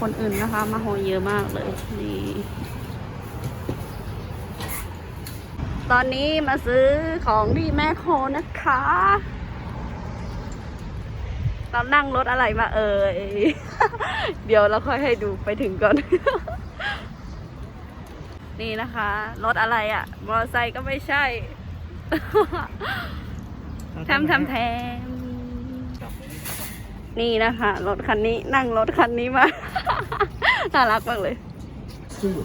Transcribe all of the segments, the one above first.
คนอื่นนะคะ มาโหเยอะมากเลยนี่ตอนนี้มาซื้อของที่แม่โคนะคะเรานั่งรถอะไรมาเอ่ย เดี๋ยวเราค่อยให้ดูไปถึงก่อน นี่นะคะ รถอะไรอะ่ะ มอเตอร์ไซค์ก็ไม่ใช่ทมแทมแทม นี่นะคะรถคันนี้นั่งรถคันนี้มา น่ารักมากเลย Store.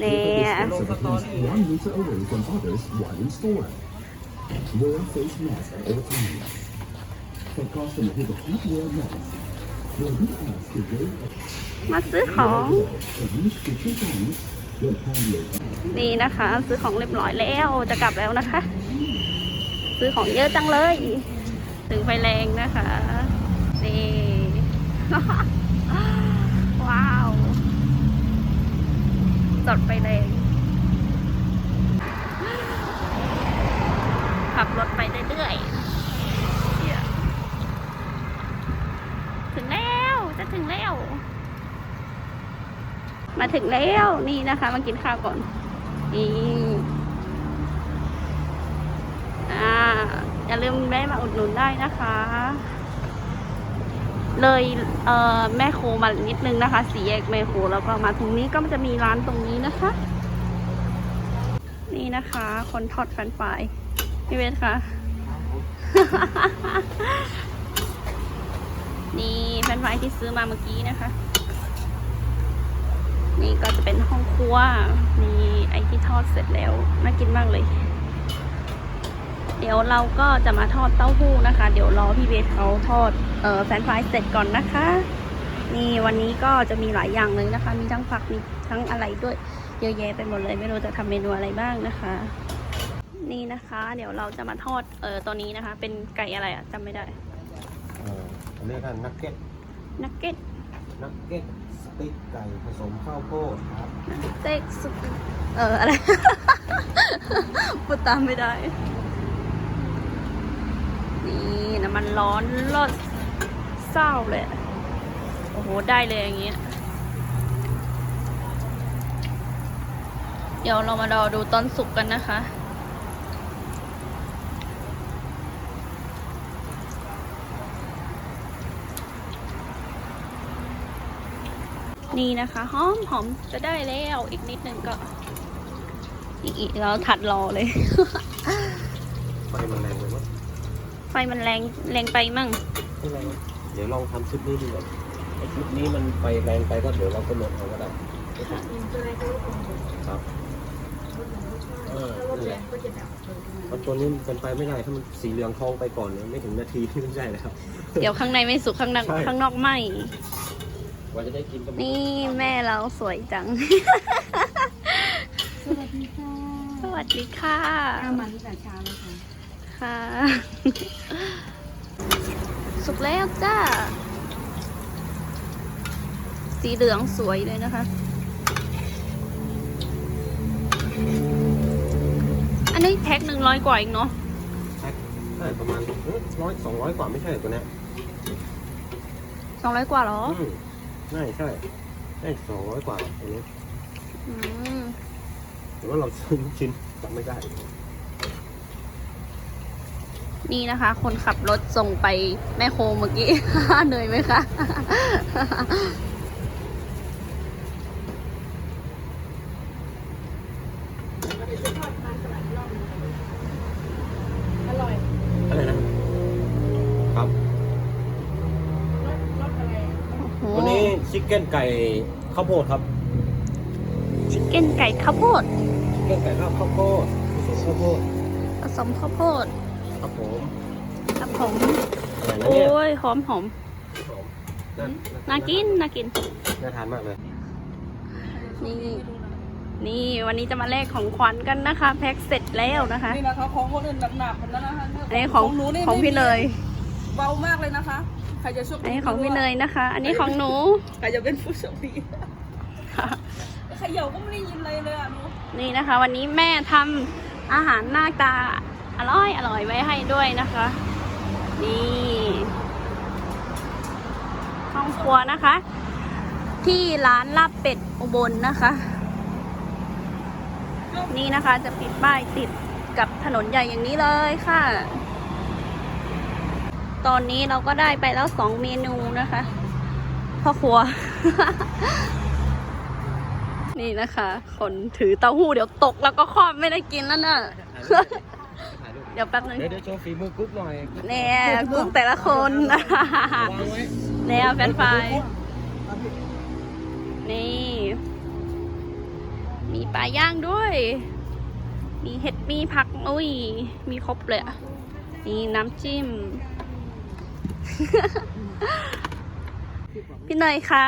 เนี่ย Sponsor one liter away from others while in store. Wear face mask at all times. For customer who does not wear mask, will be asked to wait มาซื้อของ at least 50 times when handling. นี่นะคะ ซื้อของเรียบร้อยแล้วจะกลับแล้วนะคะ ซื้อของเยอะจังเลย ถึงไฟแรงนะคะ นี่ว้าว จดไฟแรงขับรถไปเรื่อยๆถึงแล้ว จะถึงแล้ว มาถึงแล้ว นี่นะคะ มากินข้าวก่อน นี่อ่าอย่าลืมแวะมาอุดหนุนได้นะคะ เลยเอ่อแม่โคมานิดนึงนะคะ สีแยกแม่โคแล้วก็มาตรงนี้ก็จะมีร้านตรงนี้นะคะ นี่นะคะ คนทอดแฟนฟรายพี่เวทคะนี่แฟนฟรายที่ซื้อมาเมื่อกี้นะคะ นี่ก็จะเป็นห้องครัวมีไอที่ทอดเสร็จแล้วน่ากินมากเลย ดี๋ยวเราก็จะมาทอดเต้าหู้นะคะ เดี๋ยวรอพี่เบสเขาทอดเอ่อแฟรนช์ฟรายเสร็จก่อนนะคะ นี่วันนี้ก็จะมีหลายอย่างเลยนะคะ มีทั้งผักมีทั้งอะไรด้วยเยอะแยะไปหมดเลย ไม่รู้จะทำเมนูอะไรบ้างนะคะ นี่นะคะ เดี๋ยวเราจะมาทอดเออตัวนี้นะคะ เป็นไก่อะไรอะจำไม่ได้เอ่อเรียกกันนักเก็ตนักเก็ตนักเก็ตสติ๊กไก่ผสมข้าวโพดครับเต็กสุกเอออะไร พูดตามไม่ได้ นี่น้ำมันร้อนรอดเศร้าเลย โอ้โห ได้เลยอย่างเงี้ย เดี๋ยวเรามารอดูตอนสุกกันนะคะนี่นะคะหอมหอมจะได้แล้วอีกนิดนึงก็นี่เราถัดรอเลยไฟมันแรงไปมั้ ฟมันแรงแรงไปมั่งไม่แรงเดี๋ยวลองทำชุดนี้ดูก่อนไอ้ชุดนี้มันไฟแรงไปก็เดี๋ยวเราก็ลดเอาก็ได้ครับเออนั่นแหละเพราะตัวนี้มันเป็นไปไม่ได้ถ้ามันสีเหลืองทองไปก่อนเนี่ยไม่ถึงนาทีที่ไม่ใช่แล้วเดี๋ยวข้างในไม่สุกข้างนอกใช่ ข้างนอกไหมกว่าจะได้กินก็ไม่นี่แม่เราสวยจัง สวัสดีค่ะสวัสดีค่ะ ข้าวมันตั้งแต่เช้าเลย ค่ะค่ะ สุกแล้วจ้า สีเหลืองสวยเลยนะคะ อันนี้แพ็คหนึ่งร้อยกว่าเองเนาะใช่ประมาณร้อยสองร้อยกว่าไม่ใช่เหรอตัวเนี้ยสองร้อยกว่าเหรออืมใช่ใช่ใช่สองร้อยกว่าตัวนี้อืมหรือว่าเราซื้อชิ้นจำไม่ได้ นี่นะคะ คนขับรถส่งไปแม่โคเมื่อกี้ เหนื่อยไหมคะอร่อยอะไรนะครับรสรสอะไรโอ้โหวันนี้ชิคเก้นไก่ข้าวโพดครับ ชิคเก้นไก่ข้าวโพดชิคเก้นไก่ข้าวข้าวโพดผสมข้าวโพดผสมข้าวโพด ครับผมครับผมอะไรนะโอ้เนี่ยยหอมหอมผมน่าน่ากินน่ากิน น่าทานมากเลยนี่ นี่วันนี้จะมาแลกของขวัญกันนะคะ แพ็คเสร็จแล้วนะคะนี่นะคะของคนอื่นหนักๆคนนั้นนะคะอันนี้ของหนูนี่ของพี่เนยเบามากเลยนะคะ ใครจะโชคอันนี้ของพี่เนยนะคะ อันนี้ของหนูใครจะเป็นผู้โชคดีค่ะเขย่าก็ไม่ได้ยินอะไรเลยอะหนูนี่นะคะ วันนี้แม่ทำอาหารหน้าตา อร่อยอร่อยไว้ให้ด้วยนะคะ นี่ห้องครัวนะคะ ที่ร้านลาบเป็ดอุบลนะคะ นี่นะคะจะปิดป้ายติดกับถนนใหญ่อย่างนี้เลยค่ะ ตอนนี้เราก็ได้ไปแล้วสองเมนูนะคะพ่อครัว นี่นะคะ คนถือเต้าหู้เดี๋ยวตกแล้วก็ครอบไม่ได้กินแล้วน่ะถ่ายรูป เดี๋ยวแป๊บนึงเดี๋ยวเดี๋ยวโชว์ฝีมือกุ๊กหน่อยแน่กุ๊กแต่ละคนวางไว้แน่แฟนไฟล์นี่ มีปลาย่างด้วย มีเห็ดมีผักอุ้ย มีครบเลยอะมีน้ำจิ้ม พี่เนยคะ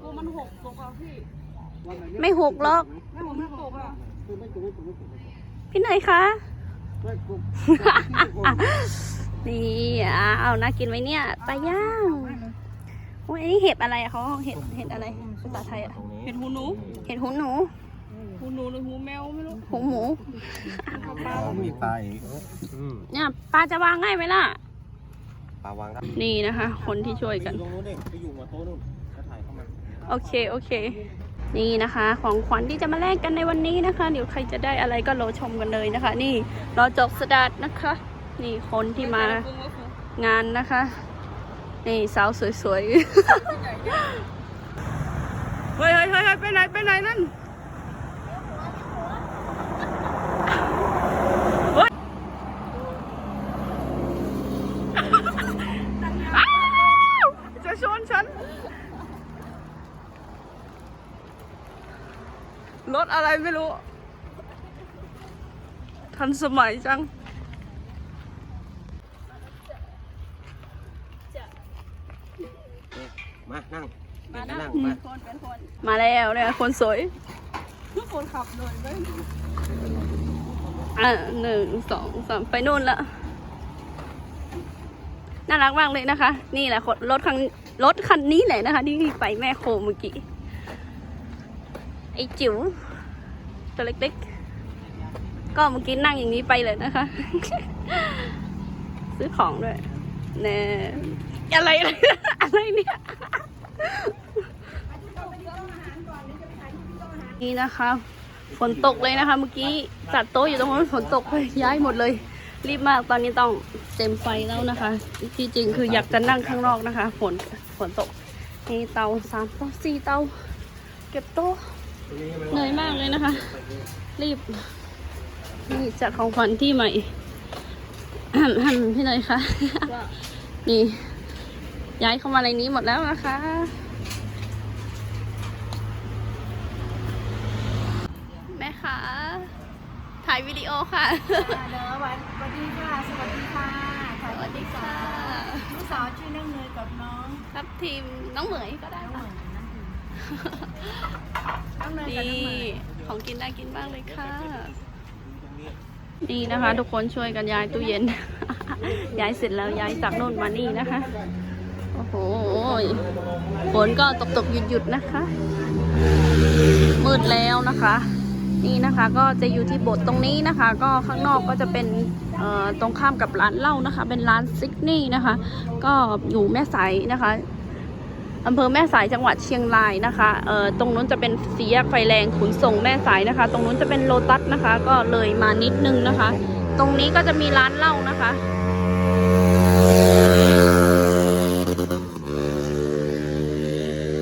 กลัวมันหกตกอะพี่ไม่หกหรอก ไม่ผมไม่ตกอะพี่เนยคะ นี่อ้าวน่ากินไหมเนี่ยปลาย่างโอ้ยอันนี้เห็ดอะไรอะเขาเห็ดเห็ดอะไรภาษาไทยอะเห็นหูหนู เห็ดหูหนู หูหนูหรือหูแมวไม่รู้หูหมูมีปลาอีกอืมเนี่ยปลาจะวางง่ายไหมล่ะปลาวางครับนี่นะคะ คนที่ช่วยกันตรงนู้นเองไปอยู่หัวโต๊ะนู่นก็ถ่ายเข้ามาโอเคโอเค นี่นะคะ ของขวัญที่จะมาแลกกันในวันนี้นะคะ เดี๋ยวใครจะได้อะไรก็รอชมกันเลยนะคะ นี่รอจบสดัดนะคะ นี่คนที่มางาคืองานนะคะ นี่สาวสวยๆเฮ้ยเฮ้ยเฮ้ยไปไหนไปไหนนั่นเฮ้ยอ้าวจะชนฉัน รถอะ ไรไม่รู้ ทันสมัยจัง มา นั่ง มาเดี๋ยวนั่นั่งงมาคนเป็นคนมาแล้วเนี่ยคนสวยทุกคนขับเลยไหมอะหนึ่งสองสามไปนู่นละน่ารักมากเลยนะคะ นี่แหละคนรถคันรถคันนี้แหละนะคะ ที่ไปแม่โคเมื่อกี้ ไอจิ๋ว ตัวเล็กๆ ก็เมื่อกี้นั่งอย่างนี้ไปเลยนะคะ ซื้อของด้วยแน่อะไรอะไรอะไรเนี่ยนี่นะคะฝนตกเลยนะคะ เมื่อกี้จัดโต๊ะอยู่ตรงนั้นฝนตกไปย้ายหมดเลย รีบมากตอนนี้ต้องเต็มไฟแล้วนะคะที่จริงคืออยากจะนั่งข้างนอกนะคะ ฝนฝนตกนี่เตาสามเตาสี่เตาเก็บโต๊ะ เหนื่อยมากเลยนะคะ รีบนี่จัดของขวัญที่ใหม่พี่เนยคะนี่ ย้ายเข้ามาในนี้หมดแล้วนะคะแม่คะถ่ายวิดีโอค่ะเด้อวันสวัสดีค่ะ สวัสดีค่ะสวัสดีค่ะลูกสาวชื่อน้องเนยกับน้องครับทีมน้องเหมยก็ได้น้องเหค่ะมย นี่ของกินน่ากินมากเลยค่ะ นี่นะคะ ทุกคนช่วยกันย้ายตู้เย็น ย้ายเสร็จแล้วย้ายจากโน่นมานี่นะคะ โอ้โหฝนก็ตกตกหยุดหยุดนะคะ มืดแล้วนะคะ นี่นะคะก็จะอยู่ที่โบสถ์ตรงนี้นะคะ ก็ข้างนอกก็จะเป็นตรงข้ามกับร้านเหล้านะคะ เป็นร้านซิกนี่นะคะ ก็อยู่แม่สายนะคะ อำเภอแม่สายจังหวัดเชียงรายนะคะเอ่อตรงนู้นจะเป็นสีแยกไฟแรงขนส่งแม่สายนะคะ ตรงนู้นจะเป็นโลตัสนะคะ ก็เลยมานิดนึงนะคะ ตรงนี้ก็จะมีร้านเหล้านะคะ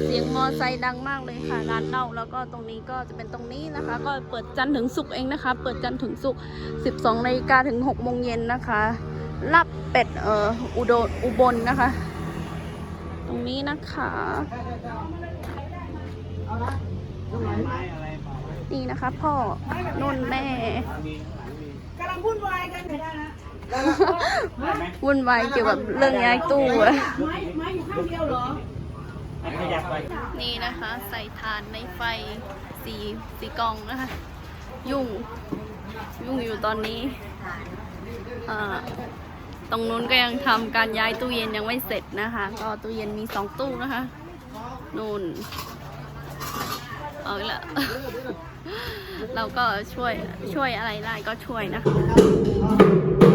เสียงมอไซค์ดังมากเลยค่ะร้านเหล้าแล้วก็ตรงนี้ก็จะเป็นตรงนี้นะคะ ก็เปิดจันทร์ถึงศุกร์เองนะคะ เปิดจันทร์ถึงศุกร์12นาฬิกาถึง6โมงเย็นนะคะรับเป็ดเอ่ออุดอุบลนะคะ ตรงนี้นะคะ นี่นะคะพ่อนุ่นแม่กำลังพูดวายกันไม่ได้นะวุ่นวายเกี่ยวกับเรื่องย้ายตู้อะไม้ไม้อยู่ข้างเดียวเหรอนี่นะคะ ใส่ฐานในไฟสีสีกองนะคะ ยุ่ง ยุ่งอยู่ตอนนี้อ่า ตรงนู้นก็ยังทำการย้ายตู้เย็นยังไม่เสร็จนะคะ ก็ตู้เย็นมีสองตู้นะคะนู่นเอาละเราก็ช่วยช่วยอะไรได้ก็ช่วยนะคะ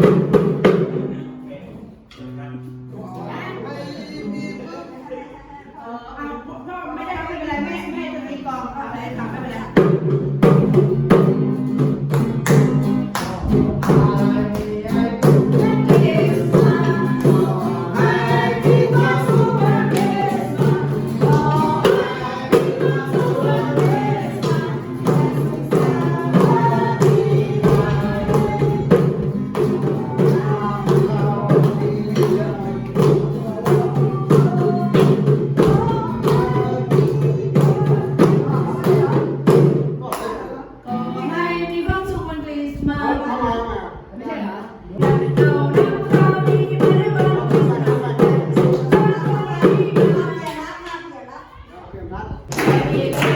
দিয়েছি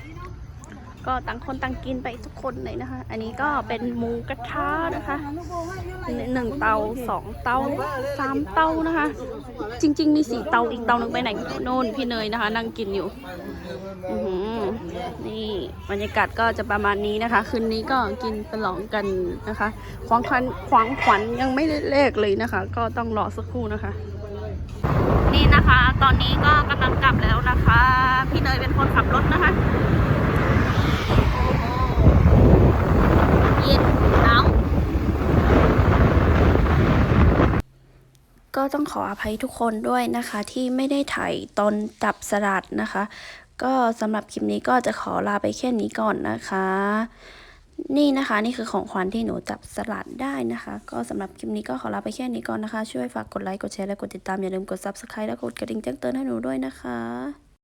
ก็ต่างคนต่างกินไปทุกคนเลยนะคะ อันนี้ก็เป็นหมูกระทะนะคะหนึ่งเตาสองเตาสามเตานะคะ จริง ๆ มีสี่เตาอีกเตาหนึ่งไปไหนโน่นพี่เนยนะคะ นั่งกินอยู่อนี่บรรยากาศก็จะประมาณนี้นะคะ คืนนี้ก็กินฉลองกันนะคะควางคันควางขวัญยังไม่ได้เลขเลยนะคะ ก็ต้องรอสักครู่นะคะ นี่นะคะ ตอนนี้ก็กำลังกลับแล้วนะคะ พี่เนยเป็นคนขับรถนะคะเย็นหนาวก็ ต้องขออภัยทุกคนด้วยนะคะ ที่ไม่ได้ถ่ายตอนจับสลัดนะคะ ก็สำหรับคลิปนี้ก็จะขอลาไปแค่นี้ก่อนนะคะ นี่นะคะนี่คือของขวัญที่หนูจับสลัดได้นะคะ ก็สำหรับคลิปนี้ก็ขอลาไปแค่นี้ก่อนนะคะ ช่วยฝากกดไลค์กดแชร์และกดติดตามอย่าลืมกด subscribe และกดกระดิ่งแจ้งเตือนให้หนูด้วยนะคะ